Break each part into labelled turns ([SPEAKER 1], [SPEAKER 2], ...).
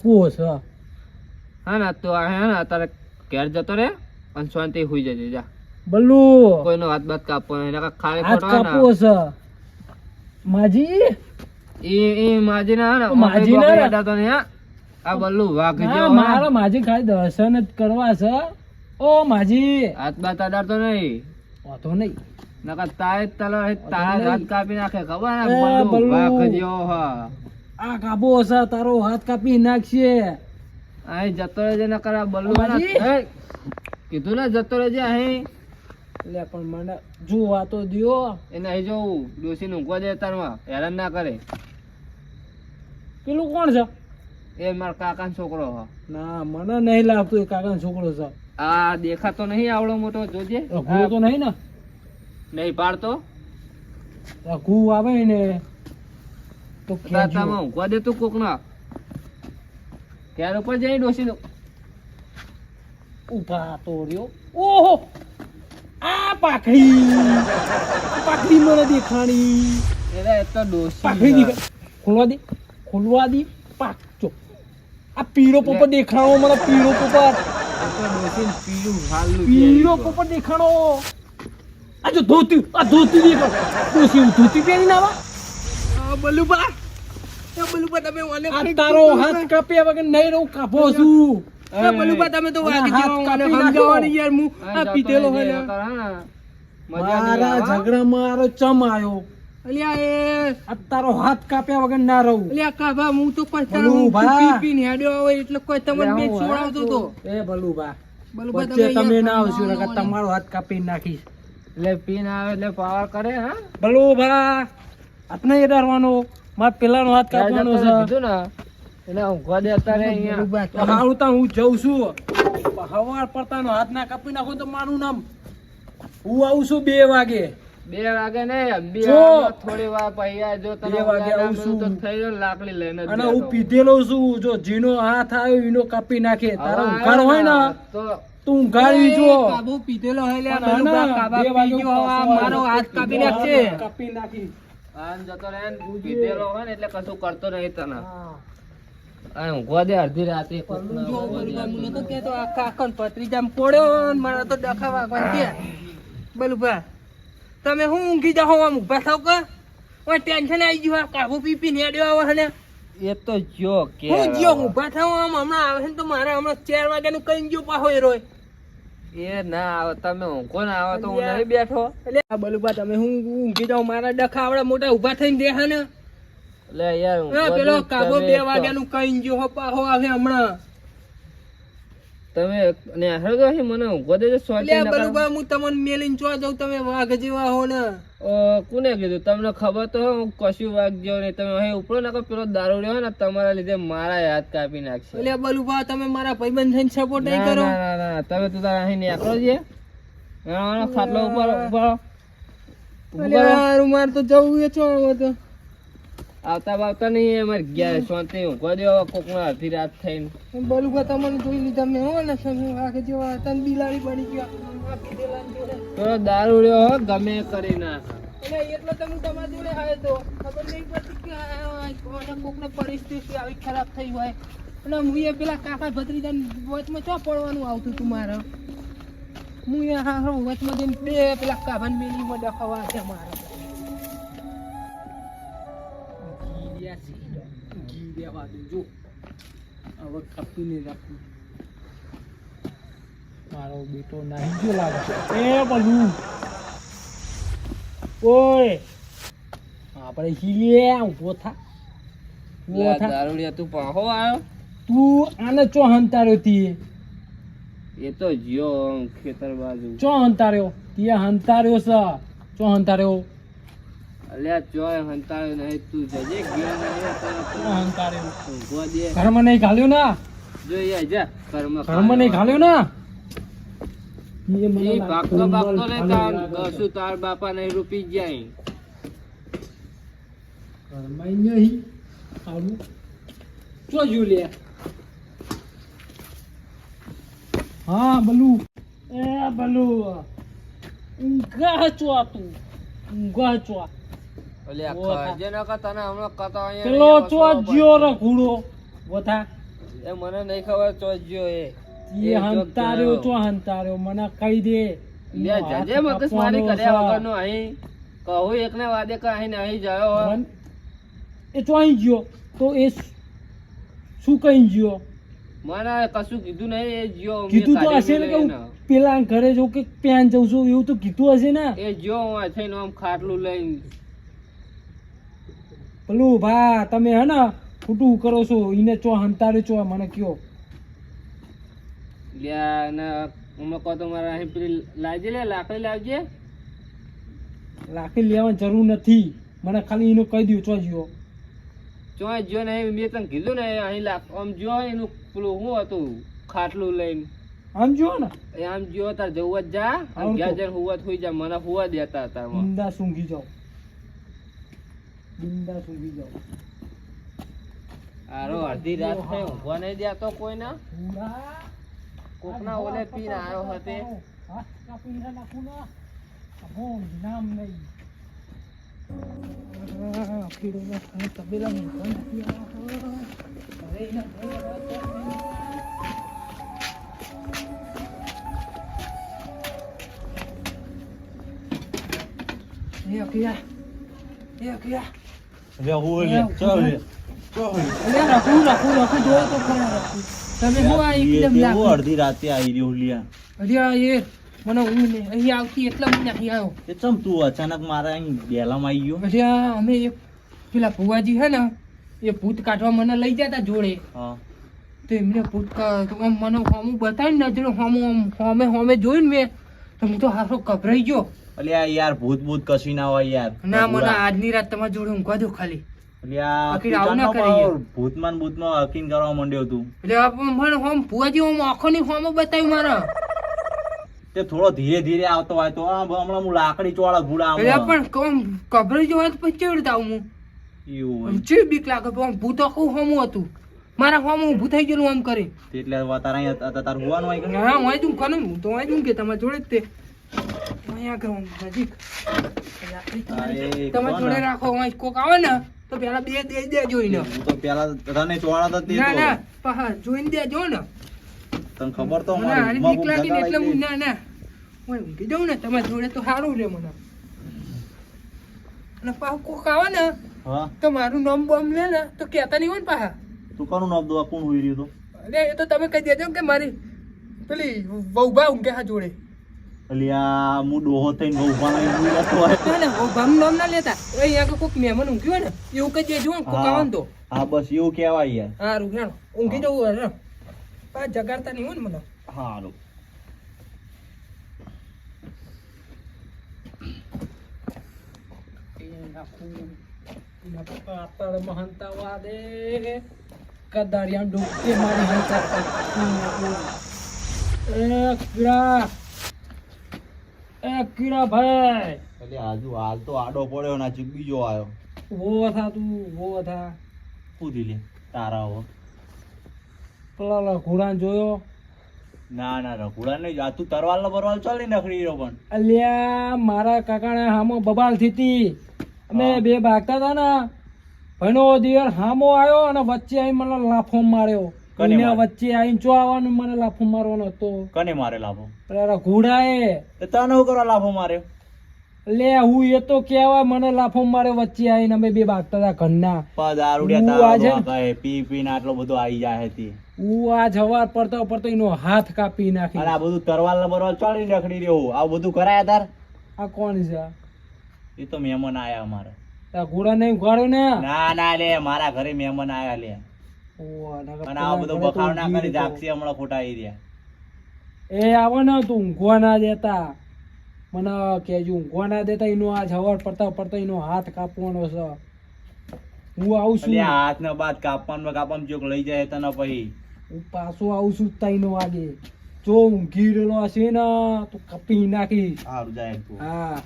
[SPEAKER 1] પૂછ
[SPEAKER 2] હા ના તો આ હે ને અત્યારે ઘેર જતો રે અને શાંતિ હુઈ જજે જા.
[SPEAKER 1] બલ્લુ!
[SPEAKER 2] કોઈનો હાથ બાત કાપો નહીં નકર ખાલી
[SPEAKER 1] હાથ
[SPEAKER 2] ને
[SPEAKER 1] છે. માજી?
[SPEAKER 2] એ એ માજી ના
[SPEAKER 1] માજી ના?
[SPEAKER 2] ના? તો નહીં આ બલ્લુ વાઘ જો
[SPEAKER 1] મારો માજી ખાલી દર્શન જ કરવા છે. ઓ માજી!
[SPEAKER 2] હાથ બાત અડાડતો નહીં.
[SPEAKER 1] વાતો નહીં.
[SPEAKER 2] નકર તારે જ તલવાર તારા હાથ કાપી નાખે ખબર ને? બલ્લુ. વાઘ જેવો હે.
[SPEAKER 1] આ કાપો છે તારો હાથ કાપી નાખશે.
[SPEAKER 2] અહીં જતો રહેજે આ ને,
[SPEAKER 1] માજી?
[SPEAKER 2] એ, કીધું ને જતો રહેજે અહીં
[SPEAKER 1] એટલે પણ મને જોવા તો દિયો.
[SPEAKER 2] એને અહીં જોવું ડોસી ઊંઘવા દે તારમાં હેરાન ના કરે.
[SPEAKER 1] પેલું કોણ છે?
[SPEAKER 2] એ મારા કાકાનો છોકરો હ.
[SPEAKER 1] ના મને નહીં લાગતું એ કાકાનો છોકરો છે.
[SPEAKER 2] આ દેખાતો નહીં આવડો મોટો જોજે.
[SPEAKER 1] રઘુ તો નહીં ને?
[SPEAKER 2] નહીં પાડતો?
[SPEAKER 1] રઘુ આવે ને. તો.
[SPEAKER 2] દાતામાં ઊંઘવા દે તું કોક ના ક્યારે ઉપર જઈ ડોસી નો.
[SPEAKER 1] ઊભા તોડ્યો. ઓહો! આ પાખડી પાખડી મને દેખાણી.
[SPEAKER 2] એટલે એ તો ડોસી
[SPEAKER 1] પાખડી. ખોલવા દે. ખોલવા દે. પાકજો આ પીળો પોપર દેખાણો મને પીળો
[SPEAKER 2] પોપર પીળું
[SPEAKER 1] દેખાણો. આ જો ધોતી આ ધોતી દેખાણ. ડોસી ધોતી પહેરી
[SPEAKER 2] નાવા બલુબા. બલુબા તમે મને
[SPEAKER 1] તારો હાથ કાપ્યા વગર નહીં રહું કાપો છું.
[SPEAKER 2] બલુબા તમે તો વાગી જાઓ મને
[SPEAKER 1] નાખ્યો.
[SPEAKER 2] યાર હું આ પીધેલો હોય ને. મજા નહીં
[SPEAKER 1] મારા ઝઘડા મારો ચમ આવ્યો.
[SPEAKER 2] અલ્યા એ.
[SPEAKER 1] તારો હાથ કાપ્યા વગર ના રહું.
[SPEAKER 2] અલ્યા કાભા હું તો કોઈ
[SPEAKER 1] તારા હું પી- પી
[SPEAKER 2] હેડ્યો હોય એટલે કોઈ
[SPEAKER 1] અરે હું હા એ બલુબા
[SPEAKER 2] બલુબા તમે
[SPEAKER 1] તમે ના આવશો નકર તમારો હાથ કાપી નાખીશ.
[SPEAKER 2] એટલે પીન આવે એટલે પાવર કરે હા?
[SPEAKER 1] બલુબા હાથ નહીં ડરવાનો? મારે પેલાનો હાથ કાપવાનો છે.
[SPEAKER 2] કીધું ને એટલે ઊંઘવા દે અત્યારે અહીંયા.
[SPEAKER 1] હારું તા હું જઉં છું. હવાર પડતાનો હાથ ના કાપી નાખો તો મારું નામ હું આવું છું બે વાગે.
[SPEAKER 2] બે વાગે ને બે
[SPEAKER 1] જો.
[SPEAKER 2] વાગે થોડી વાર પછી જો તમે
[SPEAKER 1] વાગે આવું
[SPEAKER 2] બધું તો થઈ લાકડી લઈને
[SPEAKER 1] અને હું પીધેલો છું જો જીનો હાથ આવ્યો એનો કાપી નાખે. તારા ઉઘાડ હોય ને
[SPEAKER 2] તો
[SPEAKER 1] તું ઉઘાડી જો.
[SPEAKER 2] કાબુ પીધેલો હોય લે,
[SPEAKER 1] પણ
[SPEAKER 2] બલુબા
[SPEAKER 1] આના
[SPEAKER 2] કાબા પી ગયો,
[SPEAKER 1] હું
[SPEAKER 2] આ
[SPEAKER 1] પાછો
[SPEAKER 2] મારો હાથ કાપી નાખશે.
[SPEAKER 1] કાપી નાખી.
[SPEAKER 2] આમ જતો રહે ને, પીધેલો હોય ને એટલે કશું કરતો નહીં તને. આ ઊંઘવા દે અડધી રાતે કોકના ઊંઘવા દે.
[SPEAKER 3] તમે હું ઊંઘી જાઓ આમ ઊભા થાવ કે? ઓય ટેન્શન આવી ગયું આ કાબુ પી પી નેડ્યો આવે ને.
[SPEAKER 2] એ તો જો કે
[SPEAKER 3] હું જો ઊભા થાવ આમ હમણાં આવે ને તો મારે હમણાં ચાર વાગ્યાનું કઈ ગયું પાછો એ રોય.
[SPEAKER 2] એ ના આવે તમે ઊંઘો ના આવે તો હું નહીં બેઠો.
[SPEAKER 3] એટલે આ બલુબા તમે હું ઊંઘી જાઉં? મારા ડખા આવડા મોટા ઊભા થઈને દેહા ને
[SPEAKER 2] એટલે યાર
[SPEAKER 3] પેલો કાબો બે
[SPEAKER 2] વાગ્યા
[SPEAKER 3] વાગ્યાનું કઈ ગયો હો પાહો આવે હમણાં.
[SPEAKER 2] તમે ને મને દેજો સોટી
[SPEAKER 3] આ હું તમને મેલીન ચો જાઉં તમે વાઘ જેવા હો ને.
[SPEAKER 2] ઓ કોને કીધું? તમને ખબર તો હું કશું વાઘ જેવો નહીં. તમે અહીં ઉપડો નાખો પેલો દારૂ રહ્યો ને તમારા લીધે મારા હાથ કાપી નાખશે.
[SPEAKER 3] એટલે બલુભા તમે મારા ભાઈબંધ થઈને સપોર્ટ નહીં કરો.
[SPEAKER 2] ના, ના, તમે તો તારા અહીં નીકળો છે ખાટલો ઉપર ઉપર
[SPEAKER 3] મારે તો જવું એ છો હવે તો.
[SPEAKER 2] આવતા બાવતા નહીં અમારે ગયા શાંતિ ઊંઘવા દેવા કોકના અડધી રાત થઈને.
[SPEAKER 3] બલુબા તમને જોઈ લીધા મેં હો ને તમે વાગે જેવા હતા ને બિલાડી બની ગયા. ને.
[SPEAKER 2] પેલો દારૂ રહ્યો હો ગમે કરી ના
[SPEAKER 3] એટલે તમે તો તમારા જોડે આવ્યો તો. ખબર નહીં પડતી કે કોને કોકને પરિસ્થિતિ આવી ખરાબ થઈ હોય. અને હું એ પેલા કાકા ભત્રીજા વચમાં ચો પડવાનું આવતું તું મારે? હું એ હા વચમાં જઈને બે પેલા કાભાને બેલીમાં ડખાવા છે મારે.
[SPEAKER 1] જો હવે કાપીને રાખું. મારો બેટો નાહી ગયો લાગે એ બલુ ઓય. આપણે હીએ ઊભો થા.
[SPEAKER 2] ઊભો
[SPEAKER 1] થા.
[SPEAKER 2] દારૂડિયા તું પાહો આવ્યો
[SPEAKER 1] તું આને ચો હંતાર્યો તી?
[SPEAKER 2] એ તો જ્યો ખેતર બાજુ.
[SPEAKER 1] ચો હંતાર્યો? તીએ હંતાર્યો છે. ચો હંતાર્યો?
[SPEAKER 2] અલ્યા ચોય હંતાયો નહીં તું જજે ગયો નહીં તને
[SPEAKER 1] હંતાર્યો
[SPEAKER 2] ઊંઘવા દે.
[SPEAKER 1] ઘરમાં નહીં ઘાલ્યો ના?
[SPEAKER 2] જોઈએ જા કર્મ
[SPEAKER 1] ઘરમાં નહીં ઘાલ્યો ના? એ મને
[SPEAKER 2] એ
[SPEAKER 1] લાગે
[SPEAKER 2] ભાગતો ભાગતો ને તાર કશું તાર બાપા ને રૂપી જાય.
[SPEAKER 1] ઘરમાં નહીં આવું ચો જો લે હા બલુ. એ બલુ. ઊંઘા ચો તું. ઊંઘા ચો પેલો
[SPEAKER 2] અહીંયા
[SPEAKER 1] ચો
[SPEAKER 2] વસવાનો
[SPEAKER 1] જ્યો
[SPEAKER 2] પડશે.
[SPEAKER 1] રે ઘોડો વથા
[SPEAKER 2] એ મને નહીં ખબર ચોજ્યો એ.
[SPEAKER 1] એ હંતાર્યો ચો હંતાર્યો મને કહી દે.
[SPEAKER 2] લે જજે મગસ મારી કર્યા વગરનો અહીં. કહું એકને વાદે કે અહીં નહીં જયો
[SPEAKER 1] એ તો અહીં ગયો તો એ શું કહી ગયો
[SPEAKER 2] મને કશું કીધું નહીં એ જ્યો
[SPEAKER 1] કીધું તો હશે ને કે પેલા ઘરે જો કે પેન જઉં છું એવું તો કીધું હશે ને?
[SPEAKER 2] એ જ્યો હું આમ ખાટલું લઈને
[SPEAKER 1] પેલું ભા તમે હે ને ખોટું કરો છો એને ચો હંતારે ચો મને કયો.
[SPEAKER 2] લ્યા કહો તો મારા અહીં પેલી લાવજે લે લાકડી લાવજે.
[SPEAKER 1] લાકડી લેવાની જરૂર નથી. મને ખાલી એનું કહી દઉં ચો
[SPEAKER 2] ચોય જ્યો નહીં મેં તને કીધું ને અહીં આમ જ્યો એનું પેલું શું હતું ખાટલું લઈને.
[SPEAKER 1] આમ જો ને?
[SPEAKER 2] આમ જો તાર જવું જ જા
[SPEAKER 1] આવું
[SPEAKER 2] હોવા હુવા જા મને હુવા દેતા હતા.
[SPEAKER 1] બિંદા સૂંઘી જાઓ. બિંદા સુધી જાઓ.
[SPEAKER 2] આરો અડધી રાત થઈ ઊંઘવા નહીં દેતો કોઈના? કોકના ઓલે પીને આવ્યો હતે.
[SPEAKER 1] નામ નહીં. તબેલા નથી એના ઘરે આવતો નહીં. એ અકિયા, એ અકિયા.
[SPEAKER 4] હવે હું લે ચાલ લે
[SPEAKER 1] અલ્યા, રાખું, રાખું, રાખું, જોવો તો ખરા રાખું. તમે હું આ એકદમ
[SPEAKER 4] એ
[SPEAKER 1] લાગુ.
[SPEAKER 4] કેવું અડધી રાતે આવી રહ્યો લ્યા
[SPEAKER 1] અલ્યા, એ મને ઊંઘ નહીં. અહીં આવતી એટલા મને અહીં આવ્યો
[SPEAKER 4] એ ચમ તું અચાનક મારા અહીં બેલામાં આવી ગયો
[SPEAKER 1] અલ્યા અમે એક પેલા ભુવાજી હે ને એ ભૂત કાઢવા મને લઈ જતા જોડે
[SPEAKER 4] હા
[SPEAKER 1] તો એમને ભૂત આમ મને હોમું બતાવી નજરો હોમું હોમે હોમે જોયું ને મેં તો હું તો હારો ગભરાઈ ગયો
[SPEAKER 4] અલ્યા યાર ભૂત ભૂત કશી ના હોય યાર.
[SPEAKER 1] ના મને આજની રાત તમારી જોડે ઊંઘવા દો ખાલી.
[SPEAKER 4] અલ્યા
[SPEAKER 1] આખી
[SPEAKER 4] તું
[SPEAKER 1] આવું ના
[SPEAKER 4] ચાલનો
[SPEAKER 1] કરીએ.
[SPEAKER 4] પાવ ભૂતમાન ભૂતમાં હકીન કરવા માંડ્યો તું.
[SPEAKER 1] એટલે મને હોમ ભુવાજી હોમ આંખો ની હોમો બતાવ્યું મારા.
[SPEAKER 4] તે થોડો ધીરે ધીરે આવતો હોય તો હમણાં હું લાકડી ચોળા ભૂડા
[SPEAKER 1] એટલે પણ કોમ તો પછી હું.
[SPEAKER 4] એવું હોય.
[SPEAKER 1] બીક લાગે પણ ભૂત આખું હોમું હતું. મારા હોમું ઊભું થઈ ગયેલું આમ કરી.
[SPEAKER 4] એટલે તારા તારું હોવાનું હોય કે
[SPEAKER 1] હા હું જ કોને હું તો જ કે તમારા જોડે જ તે. અહીંયા આગળ નજીક. તમે જોડે. રાખો કોક આવે ને તો પેલા બે દે દે જોઈને.
[SPEAKER 4] હું તો પેલા તને ચોળા તો
[SPEAKER 1] ના ના પહા જોઈને દેજો ને.
[SPEAKER 4] તને ખબર તો મારી
[SPEAKER 1] આની
[SPEAKER 4] ઊંઘમાં
[SPEAKER 1] બીક
[SPEAKER 4] કોક
[SPEAKER 1] લાગી ને એટલે હું ના ના. હું ઊંઘી જાઉં ને તમારા જોડે તો સારું રે મને. અને પાછું કોક આવે ને
[SPEAKER 4] હા?
[SPEAKER 1] તો મારું નામ બોમ લે ને તો કહેતા નહીં હોય ને પાછા
[SPEAKER 4] તું કોનું નામ દો કોણ હોઈ રહ્યું તો?
[SPEAKER 1] અરે એ તો તમે કહી દેજો કે મારી પેલી વહુબા ઊંઘે હા જોડે.
[SPEAKER 4] અલ્યા હું ડોહો થઈને બહુ ઊભા નહીં ઊંઘી જતો હોય.
[SPEAKER 1] ના ના વહુબાનું નામ ના લેતા એ અહીંયા આગળ કોક મહેમાન ઊંઘ્યું હોય ને એવું કહી દેજો ને કોક આવે ને તો
[SPEAKER 4] હા બસ એવું કહેવાય યાર
[SPEAKER 1] સારું હેણો ઊંઘી જવું હોય પા જગાડતા નહીં હોય ને મને
[SPEAKER 4] હારું
[SPEAKER 1] મહંતા દે કદારિયા ડૂબકે મારી હંતા કીડા ભાઈ.
[SPEAKER 4] એટલે આજુ હાલ તો આડો પડ્યો ને આજે બીજો આવ્યો.
[SPEAKER 1] વો થા તું વો થા.
[SPEAKER 4] પૂછી લે તારા હો.
[SPEAKER 1] પેલા ઘોડા જોયો?
[SPEAKER 4] ના ના રઘુડા નહીં આ તું તરવાલ નો બરવાલ ચાલી નખડી રહ્યો પણ.
[SPEAKER 1] અલ્યા મારા કાકાને હામો બબાલ થીતી. અમે. બે ભાગતા હતા ને. ભણો દિયર હામો આવ્યો અને વચ્ચે આવીને મને લાફો માર્યો.
[SPEAKER 4] કોને?
[SPEAKER 1] વચ્ચે આવીને ચો આવવાનું મને લાફો મારવાનો હતો.
[SPEAKER 4] કને મારે લાફો?
[SPEAKER 1] પેલા ઘોડાએ.
[SPEAKER 4] તને હું કરવા લાફો માર્યો?
[SPEAKER 1] લે હું એ તો કેવા મને લાફો માર્યો વચ્ચે આવીને અમે બે ભાગતા હતા ઘરના. આજે-
[SPEAKER 4] પી પી પીને આટલો બધો આવી જાય હતી.
[SPEAKER 1] હું આ જવાર પડતો પડતો એનો હાથ કાપી નાખી.
[SPEAKER 4] આ બધું તરવાલ ને બરવાલ ચાડી નખડી રહ્યો આ બધું કરાયા તાર?
[SPEAKER 1] આ કોણ છે
[SPEAKER 4] એ તો મહેમાન આયા અમારે.
[SPEAKER 1] ઘોડા નહીં ઘોડો ને?
[SPEAKER 4] ના ના લે મારા ઘરે મહેમાન આયા લે. અને આ બધો બખાવ ના કરી જાગસી હમણાં ખોટા આવી રહ્યા.
[SPEAKER 1] એ આવો ને તું ઊંઘવા ના દેતા. મને કેજો ઊંઘવા ના દેતા એનો આ જવાર પડતા પડતા એનો હાથ કાપવાનો છે. હું આવું છું.
[SPEAKER 4] હાથ ને બાદ કાપવાનું કાપવાનું ચોક લઈ જાય તને પછી.
[SPEAKER 1] હું પાછો આવું છું તઈનો વાગે. જો ઊંઘી રહેલો હશે ને તો કાપી નાખી
[SPEAKER 4] સારું જાય
[SPEAKER 1] હા.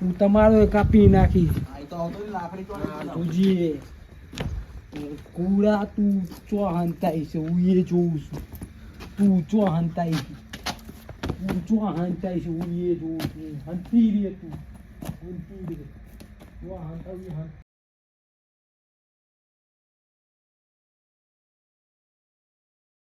[SPEAKER 1] હું તમારો કાપી નાખી
[SPEAKER 4] લાકડી તો આવતો ને લાકડી ચોળી
[SPEAKER 1] હા, તુજી કુડા તું ચો હંતાઈ છે હું એ જોઉં છું તું ચો હંતાઈ છે તું ચો હંતાઈ છે હું એ જોઉં છું હંતી રે તું હંતી રે ચો હંતાવી હંતી